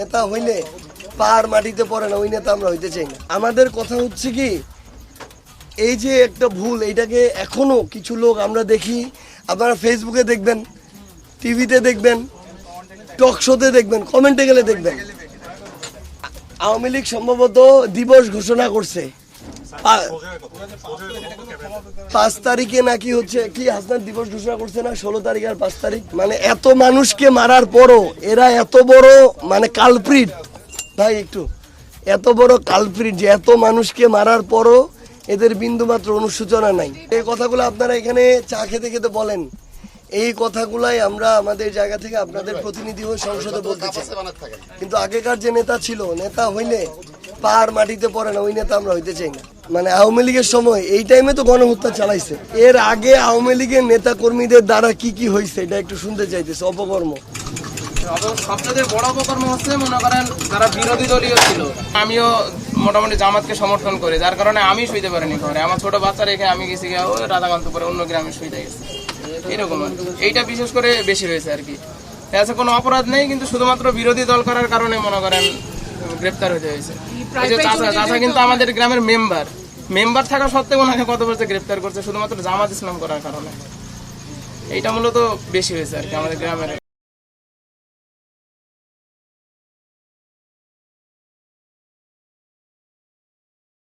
নেতা হইলে পাহাড় মাটিতে পড়ে না, ওই নেতা আমরা হইতে চাই না। আমাদের কথা হচ্ছে কি, এই যে একটা ভুল, এইটাকে এখনও কিছু লোক আমরা দেখি, আপনারা ফেসবুকে দেখবেন টিভিতে দেখবেন টক শোতে দেখবেন কমেন্টে গেলে দেখবেন। আওয়ামী লীগ সম্ভবত দিবস ঘোষণা করছে। পাঁচ তারিখে নাকি হচ্ছে কি হাসনার দিবস ঘোষণা করছে না? ষোলো তারিখ আর পাঁচ তারিখ। মানে এত মানুষকে মারার পরও এরা এত বড় মানে কালপ্রিট। ভাই, একটু। এত বড় কালপ্রিট যে এত মানুষকে মারার পরও এদের বিন্দু মাত্র অনুসূচনা নাই। এই কথাগুলো আপনারা এখানে চা খেতে খেতে বলেন। এই কথাগুলাই আমরা আমাদের জায়গা থেকে আপনাদের প্রতিনিধি হয়ে সংসদে বলতে চাই। কিন্তু আগেকার যে নেতা ছিল, নেতা হইলে পাহাড় মাটিতে পড়ে না, ওই নেতা আমরা হইতে চাই না। মানে আওয়ামী লীগের সময়, এই টাইমে তো গণহত্যা চালাইছে। এর আগে আওয়ামী লীগের নেতা কর্মীদের দ্বারা কি কি হয়েছে এটা একটু শুনতে চাইতেছে, অপকর্ম। সবচেয়ে বড় হচ্ছে, মনে করেন, যারা বিরোধী দলীয় ছিল। আমিও মোটামুটি জামাতকে সমর্থন করি, যার কারণে আমি শুইতে পারিনি ঘরে। আমার ছোট বাচ্চা রেখে আমি গেছি অন্য গ্রামে এরকম এইটা বিশেষ করে বেশি আর কি। কোনো অপরাধ নেই, কিন্তু শুধুমাত্র বিরোধী দল করার কারণে, মনে করেন গ্রেপ্তার হতে হয়েছে চাষা যে চাচা চাচা কিন্তু আমাদের গ্রামের মেম্বার মেম্বার থাকা সত্ত্বেও ওনাকে কত বছর গ্রেফতার করছে? শুধুমাত্র জামাত ইসলাম করার কারণে। এইটা মূলত বেশি হয়েছে আর কি আমাদের গ্রামের